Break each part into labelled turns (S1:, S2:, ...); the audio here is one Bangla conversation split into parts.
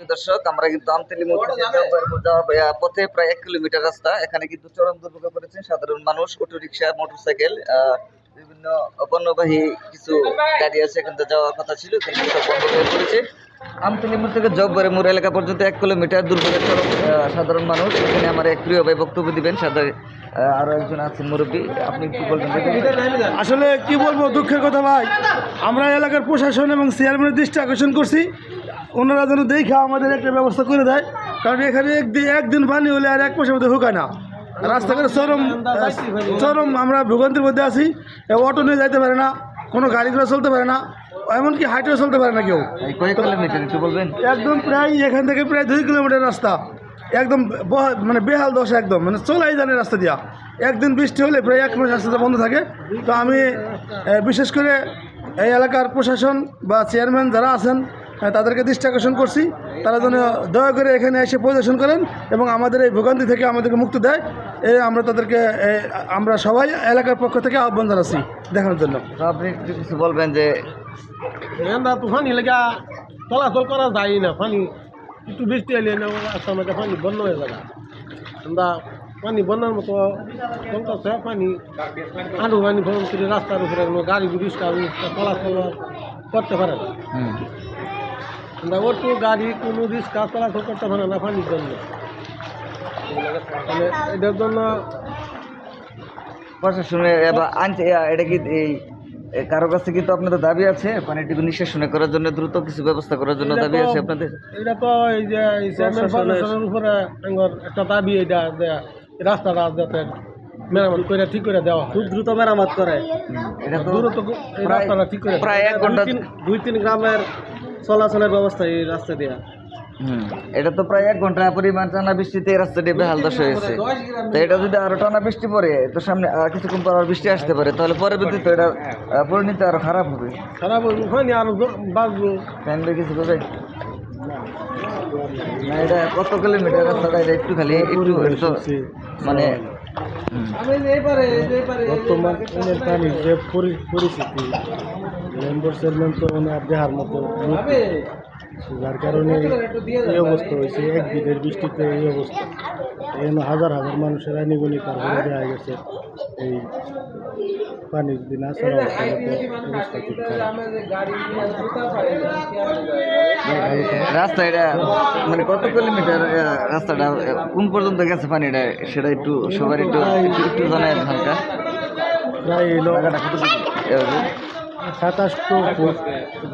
S1: দর্শক আমরা কিন্তু আমতলি পথে প্রায় এক কিলোমিটার রাস্তা। এখানে কিন্তু চরম দুর্ভোগে পড়েছেন সাধারণ মানুষ অটো রিক্সা মোটরসাইকেল বিভিন্ন পণ্যবাহী কিছু গাড়ি আছে এখান থেকে যাওয়ার কথা ছিল কিন্তু সব বন্ধ হয়ে পড়েছে। আমতলি মোড় থেকে জব্বরে মোড় এলাকা পর্যন্ত এক কিলোমিটার দুর্ভোগের চরম সাধারণ মানুষ। এখানে আমার এক প্রিয় ভাই বক্তব্য দিবেন সাথে আহ, আরও একজন আছেন মুরব্বী। আপনি কি বলবেন
S2: আসলে কি বলব দুঃখের কথা ভাই। আমরা এলাকার প্রশাসন এবং চেয়ারম্যানের দৃষ্টি আকর্ষণ করছি। ওনারা যেন দেখে আমাদের একটা ব্যবস্থা করে দেয় কারণ এখানে একদিন একদিন পানি হলে আর এক মাসের মধ্যে হুকায় না। রাস্তাঘাটে চরম চরম আমরা ভোগান্তির মধ্যে আছি অটো নিয়ে যাইতে পারে না কোনো গাড়ি ঘোড়া চলতে পারে না এমনকি হাইটেও চলতে পারে না কেউ। একদম প্রায় এখান থেকে প্রায় দুই কিলোমিটার রাস্তা একদম মানে বেহাল দশা একদম মানে চলাই জানে রাস্তা দিয়া। একদিন বৃষ্টি হলে প্রায় এক মাস রাস্তাটা বন্ধ থাকে। তো আমি বিশেষ করে এই এলাকার প্রশাসন বা চেয়ারম্যান যারা আছেন তাদেরকে দৃষ্টি আকর্ষণ করছি। তারা যেন দয়া করে এখানে এসে পরিদর্শন করেন এবং আমাদের এই ভোগান্তি থেকে আমাদেরকে মুক্তি দেয়। এ আমরা তাদেরকে আমরা সবাই এলাকার পক্ষ থেকে আহ্বান জানাচ্ছি দেখানোর জন্য।
S1: আপনি কিছু বলবেন যে
S3: আমরা তো পানি লেগা চলাচল করা যায় না পানি একটু বৃষ্টি এলে না পানি বন্ধ হয়ে যাবে। আমরা পানি বন্যার মতো চলতেছে পানি আলু পানি ফোন করে রাস্তার উপরে কোনো গাড়ি রিক্সা চলাচল করতে পারে না।
S1: হুম।
S3: আমরা অটো গাড়ি কোনো চলাচল করতে পারে না পানির জন্য। মানে এটার জন্য
S1: প্রশাসনের এ- এটা কি এই কারও কাছে কিন্তু আপনাদের দাবি আছে? পানিটুকু নিঃশ্বাসনে করার জন্য দ্রুত কিছু ব্যবস্থা করার জন্য দাবি আছে আপনাদের?
S3: এটা তো এই যে প্রশাসনের উপরে একটা দাবি এটা যে রাস্তাটা যাতে মেরামত করে ঠিক করে দেওয়া খুব দ্রুত মেরামত করে।
S1: এটা
S3: দ্রুত রাস্তাটা ঠিক করে
S1: প্রায় এক ঘণ্টা
S3: দুই তিন গ্রামের চলাচলের ব্যবস্থা এই রাস্তা
S1: হুম এটা তো প্রায় এক ঘণ্টা পরিমাণ টানা বৃষ্টিতে এই রাস্তাটি বেহাল দশা হয়েছে। তো এটা যদি আরও টানা বৃষ্টি পড়ে তো সামনে আর কিছুক্ষণ পর আর বৃষ্টি আসতে পারে তাহলে পরবর্তীতে এটা পরিণতি আরও খারাপ হবে।
S3: খারাপ হয়নি আরও বাঁচবো।
S1: কিছু করবে না এটা কত কিলোমিটার রাস্তাটা এটা একটু খালি একটু একটু মানে
S2: বর্তমান পানির যে পরিস্থিতি মেম্বার চেয়ারম্যান তো ওনার দেহার মতো। যার কারণে এই অবস্থা হয়েছে একদিনের বৃষ্টিতে এই অবস্থা। এখানে হাজার হাজার মানুষের আনিগুনি পার হয়ে দেওয়া গেছে। এই পানি যদি না ছাড়া
S1: রাস্তা এটা মানে কত কিলোমিটার রাস্তাটা কোন পর্যন্ত গেছে পানিটা সেটা একটু সবার একটু একটু একটু জানায় হালকা।
S2: প্রায় এলো সাতাশটো ফুট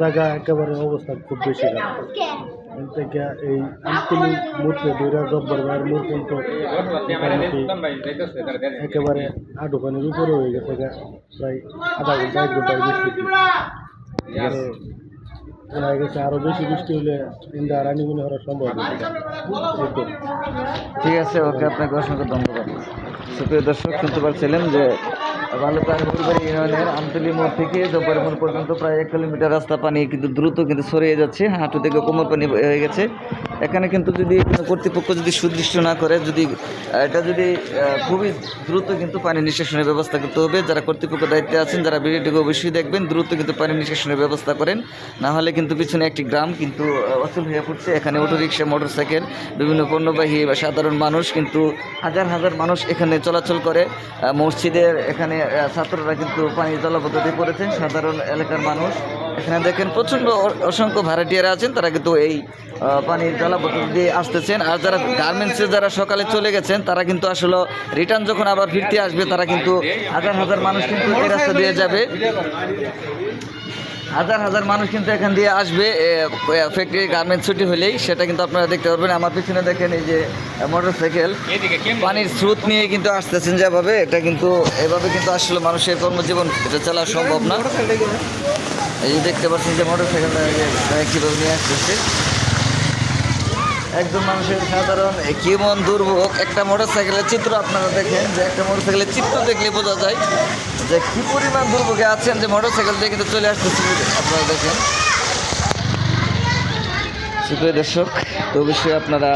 S2: জায়গা একেবারে অবস্থা খুব বেশি খারাপ। এই আন্তলি মূর্তি দুইরা জব্বর ভাইয়ের মূর্তি তো একেবারে পানির উপরে হয়ে গেছে। প্রায় আধা ঘণ্টা, এক ঘণ্টার বৃষ্টি। এবারে গেছে আরও বেশি বৃষ্টি হলে ইন্দা রানিগুনি হওয়ার সম্ভব
S1: ঠিক আছে, ওকে আপনাকে অসংখ্য ধন্যবাদ। সুপ্রিয় দর্শক, শুনতে পারছিলেন যে বালুকান ফুলবাড়ি ইউনিয়নের আমতলি মোড় থেকে জব্বার মোড় পর্যন্ত প্রায় এক কিলোমিটার রাস্তা পানি কিন্তু দ্রুত কিন্তু সরিয়ে যাচ্ছে। হাঁটু থেকে কোমর পানি হয়ে গেছে। এখানে কিন্তু যদি কর্তৃপক্ষ যদি সুদৃষ্ট না করে, যদি এটা যদি খুবই দ্রুত কিন্তু পানি নিষ্কাশনের ব্যবস্থা করতে হবে। যারা কর্তৃপক্ষ দায়িত্বে আছেন, যারা ভিডিওটিকে অবশ্যই দেখবেন, দ্রুত কিন্তু পানি নিষ্কাশনের ব্যবস্থা করেন। না হলে কিন্তু পিছনে একটি গ্রাম কিন্তু অচল হয়ে পড়ছে। এখানে অটো রিক্সা মোটর সাইকেল বিভিন্ন পণ্যবাহী বা সাধারণ মানুষ কিন্তু, হাজার হাজার মানুষ এখানে চলাচল করে। মসজিদের এখানে ছাত্ররা কিন্তু পানি জলপদ্ধতি করেছেন সাধারণ এলাকার মানুষ। এখানে দেখেন প্রচণ্ড অসংখ্য ভাড়াটিয়ারা আছেন। তারা কিন্তু এই পানির জলাপদ্ধতি দিয়ে আসতেছেন। আর যারা গার্মেন্টসে যারা সকালে চলে গেছেন, তারা কিন্তু আসলে রিটার্ন যখন আবার ফিরতে আসবে, তারা কিন্তু হাজার হাজার মানুষ কিন্তু এই রাস্তা দিয়ে যাবে। হাজার হাজার মানুষ কিন্তু এখান দিয়ে আসবে। ফ্যাক্টরি গার্মেন্টস ছুটি হলেই সেটা কিন্তু আপনারা দেখতে পারবেন। আমার পিছনে দেখেন এই যে মোটর সাইকেল পানির স্রোত নিয়ে কিন্তু আসতেছেন যেভাবে, এটা কিন্তু এভাবে কিন্তু আসলে মানুষের কর্মজীবন এটা চালা সম্ভব না। এই যে দেখতে পাচ্ছেন যে মোটর সাইকেলটা কীভাবে নিয়ে আসতেছে। একজন মানুষের সাধারণ কেমন দুর্ভোগ? একটা মোটর সাইকেলের চিত্র আপনারা দেখেন যে একটা মোটর সাইকেলের চিত্র দেখলে বোঝা যায় যে কী পরিমাণ দুর্ভোগে আছেন যে মোটর সাইকেল দিয়ে কিন্তু চলে আসতেছে। আপনারা দেখেন। সুপ্রিয় দর্শক, তো অবশ্যই আপনারা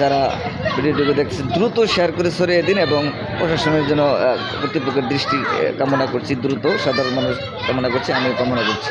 S1: যারা ভিডিওটিকে দেখছেন, দ্রুত শেয়ার করে সরিয়ে দিন এবং প্রশাসনের জন্য কর্তৃপক্ষের দৃষ্টি কামনা করছি। দ্রুত সাধারণ মানুষ কামনা করছি, আমিও কামনা করছি।